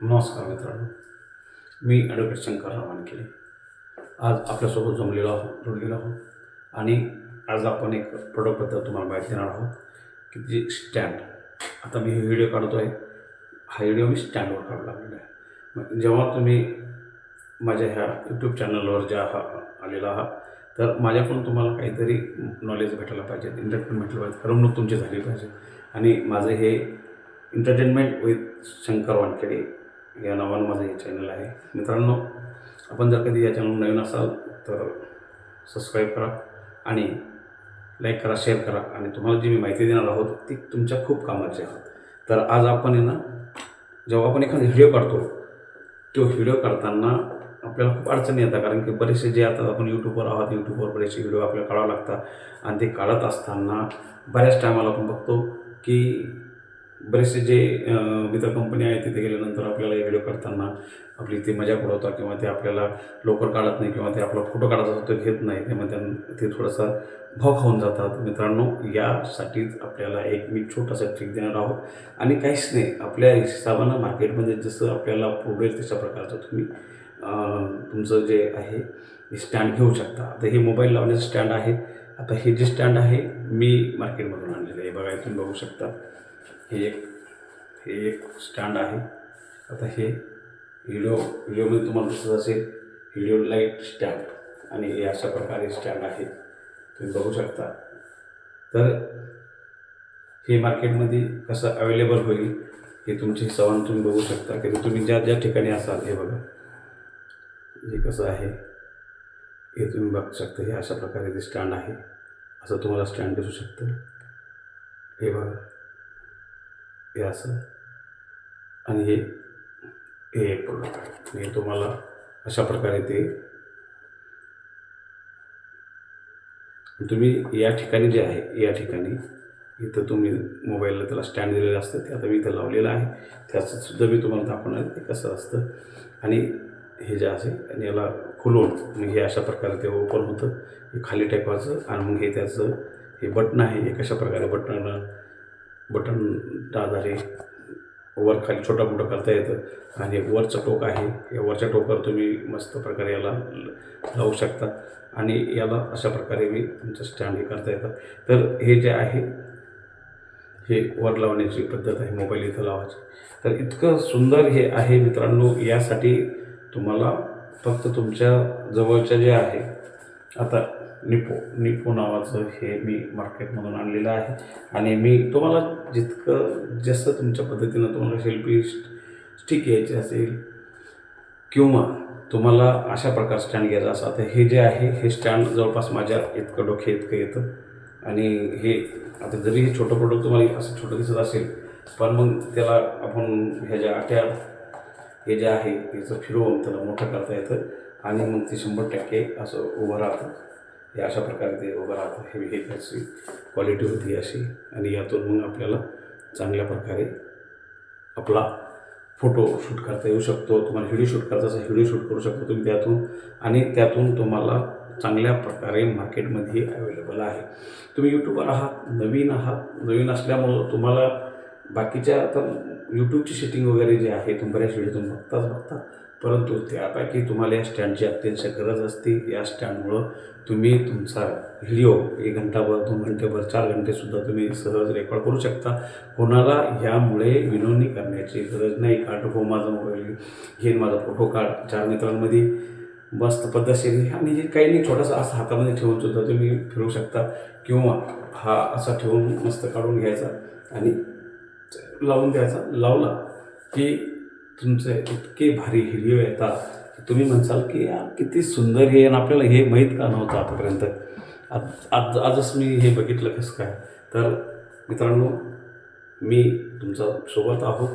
नमस्कार मित्रांनो. मी ॲडव्होकेट शंकरराव वानखेडे आज आपल्यासोबत जमलेलो आहोत जोडलेलो आहोत आणि आज आपण एक प्रोडक्टबद्दल तुम्हाला माहिती देणार आहोत की जे स्टँड आता मी हे व्हिडिओ काढतो आहे. हा व्हिडिओ मी स्टँडवर काढू लागलेला आहे. मग जेव्हा तुम्ही माझ्या ह्या यूट्यूब चॅनलवर ज्या हा आलेला आहात तर माझ्याकडून तुम्हाला काहीतरी नॉलेज भेटायला पाहिजे. एंटरटेनमेंट भेटलं पाहिजे करमणूक तुमची झाली पाहिजे. आणि माझं हे एंटरटेनमेंट विथ शंकर वानखेडे या नावानं माझं हे चॅनल आहे. मित्रांनो आपण जर कधी या चॅनल नवीन असाल तर सबस्क्राईब करा आणि लाईक करा शेअर करा. आणि तुम्हाला जी मी माहिती देणार आहोत ती तुमच्या खूप कामाची आहोत तर आज आपण आहे ना जेव्हा आपण एखादा व्हिडिओ काढतो तो व्हिडिओ काढताना आपल्याला खूप अडचणी येतात. कारण की बरेचसे जे आता आपण यूट्यूबवर आहोत यूट्यूबवर बरेचसे व्हिडिओ आपल्याला काढावं लागतात. आणि ते काढत असताना बऱ्याच टायमाला आपण बघतो की बरेचसे जे मित्र कंपनी आहे तिथे गेल्यानंतर आपल्याला व्हिडिओ काढताना आपली ती मजा उडवतात किंवा ते आपल्याला लवकर काढत नाही किंवा ते आपला फोटो काढायचा असतो घेत नाही. त्यामुळे त्यांना ते थोडासा भाव खाऊन जातात. मित्रांनो यासाठीच आपल्याला एक मी छोटासा ट्रिक देणार आहोत. आणि काहीच नाही आपल्या हिशोबानं मार्केटमध्ये जसं आपल्याला पुरवेल तशा प्रकारचं तुम्ही तुमचं जे आहे स्टँड घेऊ शकता. आता हे मोबाईल लावण्याचं स्टँड आहे. आता हे जे स्टँड आहे मी मार्केटमधून आणलेलं आहे. बघा तुम्ही बघू शकता. हे एक हे एक स्टँड आहे. आता हे व्हिडिओ व्हिडिओमध्ये तुम्हाला दिसत असेल व्हिडिओ लाइट स्टँड आणि हे अशा प्रकारे स्टँड आहे. तुम्ही बघू शकता. तर हे मार्केटमध्ये कसं अवेलेबल होईल हे तुमची सवान तुम्ही बघू शकता. की तुम्ही ज्या ज्या ठिकाणी असाल हे बघा. हे कसं आहे हे तुम्ही बघू शकता. हे अशा प्रकारे ते स्टँड आहे. असं तुम्हाला स्टँड दिसू शकतं. हे बघा. हे असं. आणि हे हे एक प्रोडक्ट हे तुम्हाला अशा प्रकारे ते तुम्ही या ठिकाणी जे आहे या ठिकाणी इथं तुम्ही मोबाईलला त्याला स्टँड दिलेलं असतं ते आता मी इथं लावलेलं आहे. त्याचं सुद्धा मी तुम्हाला दाखवणार ते कसं असतं. आणि हे जे असे आणि याला खुलवून मग हे अशा प्रकारे ते ओपन होतं. हे खाली टाकायचं आणि मग हे त्याचं हे बटन आहे हे कशा प्रकारे बटन बटनच्या आधारे वर खाली छोटा मोठा करता येतं. आणि वरचं टोक आहे. या वरच्या टोकावर तुम्ही मस्त प्रकारे याला लावू शकता. आणि याला अशा प्रकारे मी तुमचं स्टँड हे करता येतं. तर हे जे आहे हे वर लावण्याची पद्धत आहे मोबाईल इथं लावायची. तर इतकं सुंदर हे आहे मित्रांनो यासाठी तुम्हाला फक्त तुमच्या जवळच्या जे आहे आता निपो निपो नावाचं हे मी मार्केटमधून आणलेलं आहे. आणि मी तुम्हाला जितकं जसं तुमच्या पद्धतीनं तुम्हाला शिल्पी स्टिक घ्यायची असेल किंवा तुम्हाला अशा प्रकार स्टँड घ्यायचा असा तर हे जे आहे हे स्टँड जवळपास माझ्या इतकं डोके इतकं येतं. आणि हे आता जरी हे छोटं प्रोडक्ट तुम्हाला असं छोटं दिसत असेल पण मग त्याला आपण ह्याच्या आट्या हे जे आहे त्याचं फिरवून त्याला मोठं करता येतं. आणि मग ते शंभर टक्के असं उभं राहतं. हे अशा प्रकारे ते उभं राहतं. हे हे त्याची क्वालिटी होती अशी. आणि यातून मग आपल्याला चांगल्या प्रकारे आपला फोटो शूट करता येऊ शकतो. तुम्हाला व्हिडिओ शूट करता असेल व्हिडिओ शूट करू शकतो तुम्ही त्यातून. आणि त्यातून तुम्हाला चांगल्या प्रकारे मार्केटमध्ये अवेलेबल आहे. तुम्ही यूट्यूबर आहात नवीन आहात नवीन असल्यामुळं तुम्हाला बाकीच्या आता यूट्यूबची सेटिंग वगैरे जे आहे तुम्ही बऱ्याच व्हिडिओ तुम्ही बघताच बघता. परंतु त्यापैकी तुम्हाला या स्टँडची अत्यंत गरज असते. या स्टँडमुळं तुम्ही तुमचा व्हिडिओ एक घंटाभर दोन घंटेभर चार घंटेसुद्धा तुम्ही सहज रेकॉर्ड करू शकता. कोणाला ह्यामुळे विनोदनी करण्याची गरज नाही. काढ हो माझा मोबाईल घेईन माझा फोटो काढ. चार मित्रांमध्ये मस्त पद्धतशीर. आणि जे काही नाही छोटासा असा हातामध्ये ठेवून सुद्धा तुम्ही फिरू शकता. किंवा हा असा ठेवून मस्त काढून घ्यायचा आणि लावून द्यायचा. लावला की तुमचे इतके भारी हिरवे येतात की तुम्ही म्हणसाल की यार किती सुंदर हे आणि आपल्याला हे माहीत का नव्हतं आतापर्यंत? आज आज आजच मी हे बघितलं कसं काय? तर मित्रांनो मी तुमचा सोबत आहोत.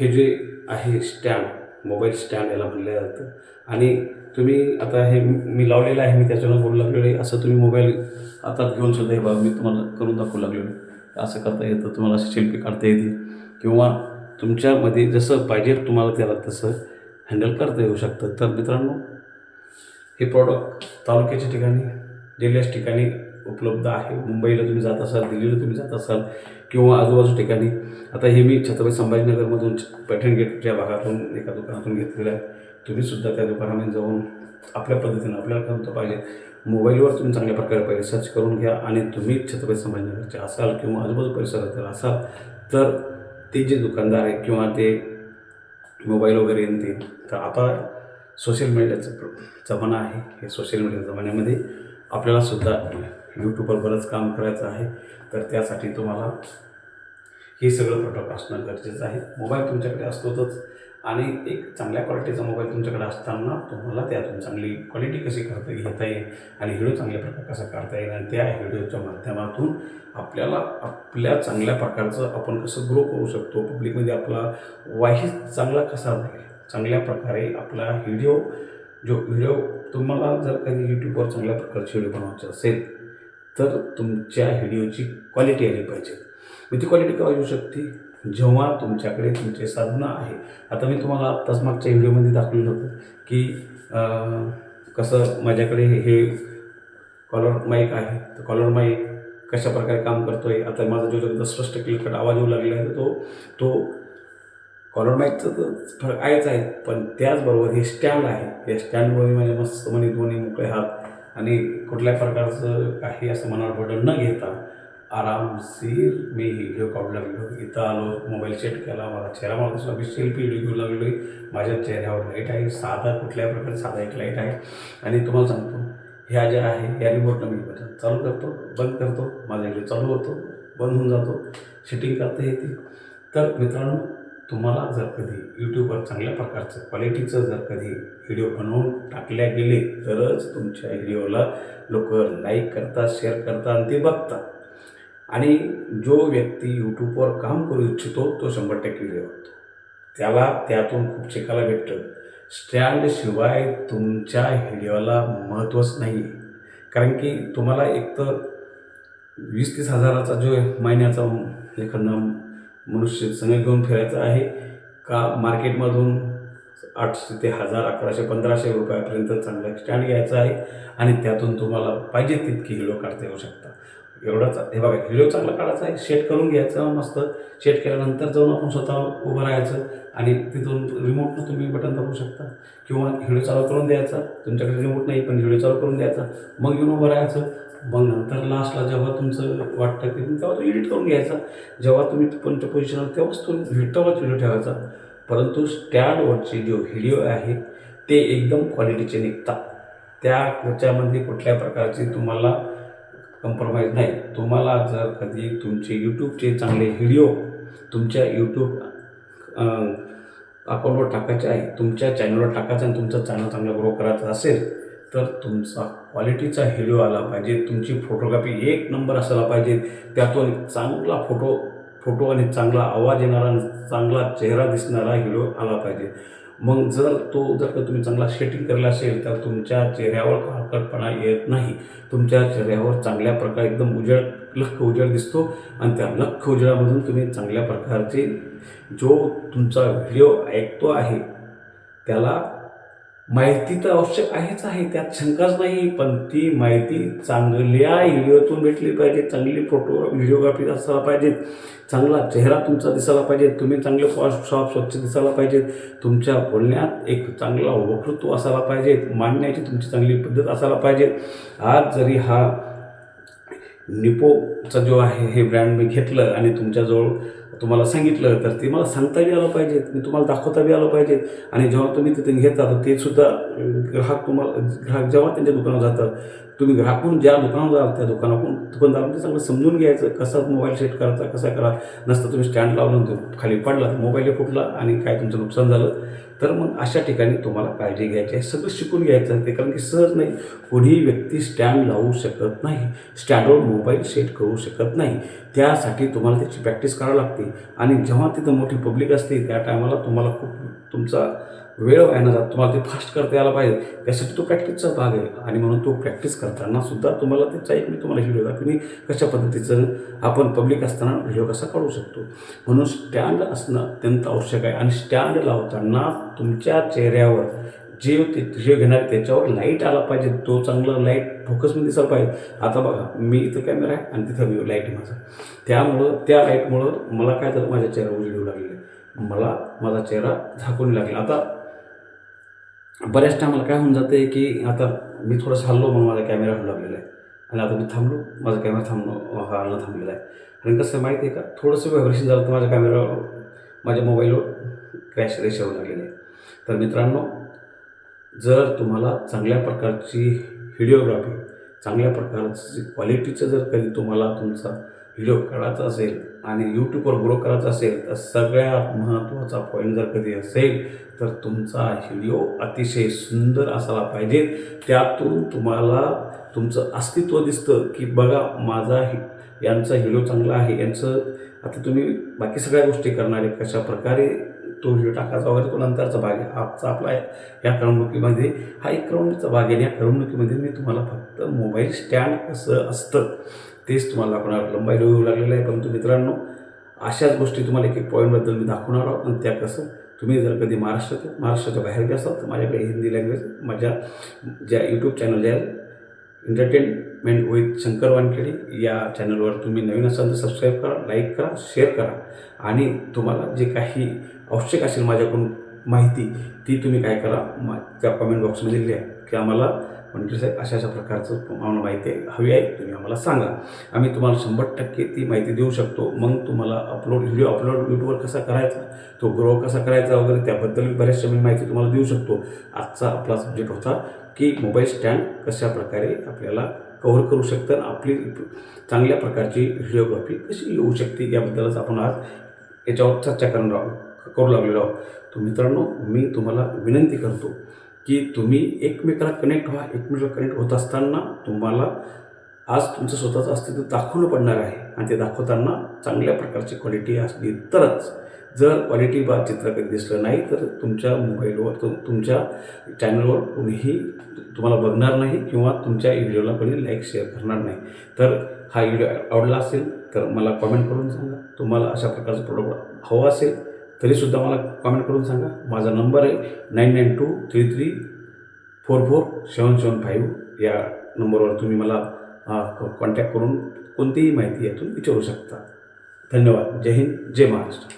हे जे आहे स्टँड मोबाईल स्टँड याला म्हणलं जातं आणि तुम्ही आता हे मी लावलेलं आहे मी त्याच्यानं बोलू लागलेलो आहे. असं तुम्ही मोबाईल हातात घेऊन सुद्धा हे बा मी तुम्हाला करून दाखवू लागलेलो आहे. असं करता येतं तुम्हाला अशी शिल्पी काढता येते. किंवा तुमच्यामध्ये जसं पाहिजे तुम्हाला त्याला तसं हँडल करता येऊ शकतं. तर मित्रांनो हे प्रॉडक्ट तालुक्याच्या ठिकाणी जिल्ह्याच्या ठिकाणी उपलब्ध आहे. मुंबईला तुम्ही जात असाल दिल्लीला तुम्ही जात असाल किंवा आजूबाजू ठिकाणी आता हे मी छत्रपती संभाजीनगरमधून पैठण गेटच्या भागातून एका दुकानातून घेतलेलं आहे. तुम्हीसुद्धा त्या दुकानामध्ये जाऊन आपल्या पद्धतीनं आपल्याला कोणतं पाहिजे. मोबाईलवर तुम्ही चांगल्या प्रकारे पहिले सर्च करून घ्या आणि तुम्ही छत्रपती संभाजीनगरचे असाल किंवा आजूबाजू परिसरातील असाल तर ते जे दुकानदार आहे किंवा ते मोबाईल वगैरे येतील तर आता सोशल मीडियाचं प्र- जमाना आहे. हे सोशल मीडिया जमान्यामध्ये आपल्याला सुद्धा यूट्यूबवर बरंच काम करायचं आहे. तर त्यासाठी तुम्हाला हे सगळं प्रोडक्ट असणं गरजेचं आहे. मोबाईल तुमच्याकडे असतोच आणि एक चांगल्या क्वालिटीचा मोबाईल तुमच्याकडे असताना तुम्हाला त्यातून चांगली क्वालिटी कशी करता घेता येईल आणि व्हिडिओ चांगल्या प्रकारे कसा करता येईल आणि त्या व्हिडिओच्या माध्यमातून आपल्याला आपल्या चांगल्या प्रकारचं आपण कसं ग्रो करू शकतो पब्लिकमध्ये आपला वाईस चांगला कसा राहील चांगल्या प्रकारे आपला व्हिडिओ जो व्हिडिओ तुम्हाला जर कधी यूट्यूबवर चांगल्या प्रकारचे व्हिडिओ बनवायचे असेल तर तुमच्या व्हिडिओची क्वालिटी आली पाहिजे. मग ती क्वालिटी केव्हा येऊ शकते? जेव्हा तुमच्याकडे तुमचे साधनं आहे. आता मी तुम्हाला आत्ताच मागच्या व्हिडिओमध्ये दाखवलं होतं की कसं माझ्याकडे हे कॉलर माईक आहे. तर कॉलर माईक कशा प्रकारे काम करतो आहे आता माझा जो एकदम स्पष्ट क्लिकट आवाज येऊ लागला आहे तर तो तो कॉलर माईकचं तर फरक आहेच आहे. पण त्याचबरोबर हे स्टँड आहे. या स्टँडवर माझे मस्त म्हणे दोन्ही मोकळे हात आणि कुठल्या प्रकारचं काही असं मनावर बटन न घेता आरामशीर मी व्हिडिओ काढू लागलो इथं आलो मोबाईल सेट केला मला चेहरा मला मी सेल्फी व्हिडिओ घेऊ लागलो माझ्या चेहऱ्यावर लाइट आहे साधा कुठल्या प्रकारे साधा एक लाइट आहे. आणि तुम्हाला सांगतो ह्या ज्या आहे या रिमोटनं मी बटन चालू करतो बंद करतो माझा व्हिडिओ चालू होतो बंद होऊन जातो सेटिंग करता येते. तर मित्रांनो तुम्हाला जर कधी यूट्यूबवर चांगल्या प्रकारचं क्वालिटीचं जर कधी व्हिडिओ बनवून टाकल्या गेले तरच तुमच्या व्हिडिओला लोक लाईक करतात शेअर करतात आणि ते बघतात. आणि जो व्यक्ती यूट्यूबवर काम करू इच्छितो तो शंभर टक्के व्हिडिओ त्याला त्यातून खूप शिकायला भेटतं. स्टँडशिवाय तुमच्या व्हिडिओला महत्त्वच नाही आहे कारण की तुम्हाला एक तर वीस तीस हजाराचा जो महिन्याचा एखादा मनुष्य संघ घेऊन फिरायचा आहे का मार्केटमधून आठशे ते हजार अकराशे पंधराशे रुपयापर्यंत चांगला स्टँड घ्यायचा आहे आणि त्यातून तुम्हाला पाहिजे तितकी व्हिडिओ काढता येऊ शकता. एवढाच हे बघा व्हिडिओ चांगला काढायचा आहे सेट करून घ्यायचं मस्त. सेट केल्यानंतर जाऊन आपण स्वतः उभं राहायचं आणि तिथून रिमोटनं तुम्ही बटन दाबू शकता. किंवा व्हिडिओ चालू करून द्यायचा तुमच्याकडे रिमोट नाही पण व्हिडिओ चालू करून द्यायचा. मग येऊन उभं राहायचं. मग नंतर लास्टला जेव्हा तुमचं वाटतं की तेव्हा तो एडिट करून घ्यायचा. जेव्हा तुम्ही कोणत्या पोझिशनवर तेव्हाच तुम्ही तेव्हाच व्हिडिओ ठेवायचा. परंतु स्टँडवरचे जो व्हिडिओ आहे ते एकदम क्वालिटीचे निघतात. त्या त्याच्यामध्ये कुठल्या प्रकारची तुम्हाला कम्प्रोमाइज नाही. तुम्हाला जर कधी तुमचे यूट्यूबचे चांगले व्हिडिओ तुमच्या यूट्यूब अकाउंटवर टाकायचे आहे तुमच्या चॅनलवर टाकायचं आणि तुमचा चॅनल चांगलं ग्रो करायचा असेल तर तुमचा क्वालिटीचा व्हिडिओ आला पाहिजे. तुमची फोटोग्राफी एक नंबर असायला पाहिजे. त्यातून चांगला फोटो फोटो आणि चांगला आवाज येणारा आणि चांगला चेहरा दिसणारा व्हिडिओ आला पाहिजे. मग जर तो जर का तुम्ही चांगला शेटिंग केला असेल तर तुमच्या चेहऱ्यावर काळकटपणा येत नाही. तुमच्या चेहऱ्यावर चांगल्या प्रकारे एकदम उजळ लख उजेड दिसतो आणि त्या लख उजेडामधून तुम्ही चांगल्या प्रकारचे जो तुमचा व्हिडिओ ऐकतो आहे त्याला माहिती तर आवश्यक आहेच आहे त्यात शंकाच नाही पण ती माहिती चांगल्या व्हिडिओतून भेटली पाहिजे चांगली फोटो व्हिडिओग्राफी असायला पाहिजे चांगला चेहरा तुमचा दिसायला पाहिजे तुम्ही चांगले पॉश शॉप स्वच्छ दिसायला पाहिजेत तुमच्या बोलण्यात एक चांगला वक्तृत्व असायला पाहिजे मांडण्याची तुमची चांगली पद्धत असायला पाहिजे. आज जरी हा निपोचा जो आहे हे ब्रँड मी घेतलं आणि तुमच्याजवळ तुम्हाला सांगितलं तर ते मला सांगता बी आलं पाहिजे मी तुम्हाला दाखवता बी आलं पाहिजे आणि जेव्हा तुम्ही तिथून घेता तर ते सुद्धा ग्राहक तुम्हाला ग्राहक जेव्हा त्यांच्या दुकानावर जातात तुम्ही ग्राहकून ज्या दुकानावर जाल त्या दुकानाकडून दुकानदारामध्ये चांगलं समजून घ्यायचं कसा मोबाईल सेट करायचा कसा करा. नसतं तुम्ही स्टँड लावलं तो खाली पडला तर मोबाईल फुटला आणि काय तुमचं नुकसान झालं. तर मग अशा ठिकाणी तुम्हाला काळजी घ्यायची आहे सगळं शिकून घ्यायचं आहे ते कारण की सहज नाही. कोणीही व्यक्ती स्टँड लावू शकत नाही स्टँडवर मोबाईल सेट करू शकत नाही. त्यासाठी तुम्हाला त्याची प्रॅक्टिस करावी लागते. आणि जेव्हा तिथं मोठी पब्लिक असते त्या टायमाला तुम्हाला खूप तुमचा वेळ व्हायला जात. तुम्हाला ते फास्ट करता यायला पाहिजे. त्यासाठी तो प्रॅक्टिसचा भाग आहे. आणि म्हणून तो प्रॅक्टिस करताना सुद्धा तुम्हाला त्याचा एक मी तुम्हाला व्हिडिओ दाखवून कशा पद्धतीचं आपण पब्लिक असताना व्हिडिओ कसा काढू शकतो. म्हणून स्टँड असणं अत्यंत आवश्यक आहे. आणि स्टँड लावताना तुमच्या चेहऱ्यावर जे ते जे घेणार त्याच्यावर लाइट आला पाहिजे. तो चांगला लाइट फोकसमध्ये दिसायला पाहिजे. आता बघा मी इथं कॅमेरा आहे आणि तिथं मी लाइट आहे माझा. त्यामुळं त्या लाईटमुळं मला काय झालं? माझ्या चेहऱ्यावर उजळू येऊ लागलेले मला माझा चेहरा झाकून लागला. आता बऱ्याच टायमाला काय होऊन जाते की आता मी थोडंसं हल्लो म्हणून माझा कॅमेरा होऊ लागलेला आहे. आणि आता मी थांबलो. माझा कॅमेरा थांबलो हा थांबलेला आहे. आणि कसं माहिती आहे का? थोडंसं व्हायब्रेशन झालं तर माझ्या कॅमेरावर माझ्या मोबाईलवर क्रॅश रेश होऊ लागलेलं आहे. तर मित्रांनो जर तुम्हाला चांगल्या प्रकारची व्हिडिओग्राफी चांगल्या प्रकारची क्वालिटीचं जर कधी तुम्हाला तुमचा व्हिडिओ काढायचा असेल आणि यूट्यूबवर ग्रो करायचा असेल तर सगळ्यात महत्त्वाचा पॉईंट जर कधी असेल तर तुमचा व्हिडिओ अतिशय सुंदर असायला पाहिजे. त्यातून तुम्हाला तुमचं अस्तित्व दिसतं की बघा माझा हि यांचा व्हिडिओ चांगला आहे यांचं आता तुम्ही बाकी सगळ्या गोष्टी करणार आहे कशा प्रकारे तो व्हिडिओ टाकायचा वगैरे तो नंतरचा भाग आहे. आजचा आपला आहे या करमणुकीमध्ये हा एक करमणुकीचा भाग आहे आणि या करमणुकीमध्ये मी तुम्हाला फक्त मोबाईल स्टँड कसं असतं तेच तुम्हाला दाखवणार लंबाई येऊ लागलेलं आहे परंतु मित्रांनो अशाच गोष्टी तुम्हाला एक एक पॉईंटबद्दल मी दाखवणार आहोत. आणि त्या कसं तुम्ही जर कधी महाराष्ट्रात महाराष्ट्राच्या बाहेर असाल तर माझ्याकडे हिंदी लँग्वेज माझ्या ज्या यूट्यूब चॅनल ज्या आहे एंटरटेनमेंट विथ शंकर वानखेडे या चॅनलवर तुम्ही नवीन असाल तर सबस्क्राईब करा लाईक करा शेअर करा. आणि तुम्हाला जे काही आवश्यक असेल माझ्याकडून माहिती ती तुम्ही काय करा मा त्या कमेंट बॉक्समध्ये लिहा की आम्हाला म्हणजे साहेब अशा अशा प्रकारचं आम्हाला माहिती आहे हवी आहे तुम्ही आम्हाला सांगा. आम्ही तुम्हाला शंभर टक्के ती माहिती देऊ शकतो. मग तुम्हाला अपलोड व्हिडिओ अपलोड यूट्यूबवर कसा करायचा तो ग्रो कसा करायचा वगैरे त्याबद्दल बऱ्याचशा मी माहिती तुम्हाला देऊ शकतो. आजचा आपला सब्जेक्ट होता की मोबाईल स्टँड कशा प्रकारे आपल्याला कव्हर करू शकतं आणि आपली चांगल्या प्रकारची व्हिडिओग्राफी कशी येऊ शकते याबद्दलच आपण आज याच्यावर चर्चा करणार आहोत. करू लागलेलो आहोत. तर मित्रांनो मी तुम्हाला विनंती करतो की तुम्ही एकमेकाला कनेक्ट व्हा एकमेकाला कनेक्ट होत असताना तुम्हाला आज तुमचं स्वतःचं अस्तित्व दाखवणं पडणार आहे आणि ते दाखवताना चांगल्या प्रकारची क्वालिटी असली तरच जर क्वालिटी बा चित्र कधी दिसलं नाही तर तुमच्या मोबाईलवर तु तुमच्या चॅनलवर कोणीही तुम्हाला बघणार नाही किंवा तुमच्या व्हिडिओला कोणी लाईक शेअर करणार नाही. तर हा व्हिडिओ आवडला असेल तर मला कॉमेंट करून सांगा. तुम्हाला अशा प्रकारचं प्रोडक्ट हवं असेल तरीसुद्धा मला कॉमेंट करून सांगा. माझा नंबर आहे nine nine two three three four four seven seven five या नंबरवर तुम्ही मला कॉन्टॅक्ट करून कोणतीही माहिती यातून विचारू शकता. धन्यवाद. जय हिंद जय महाराष्ट्र.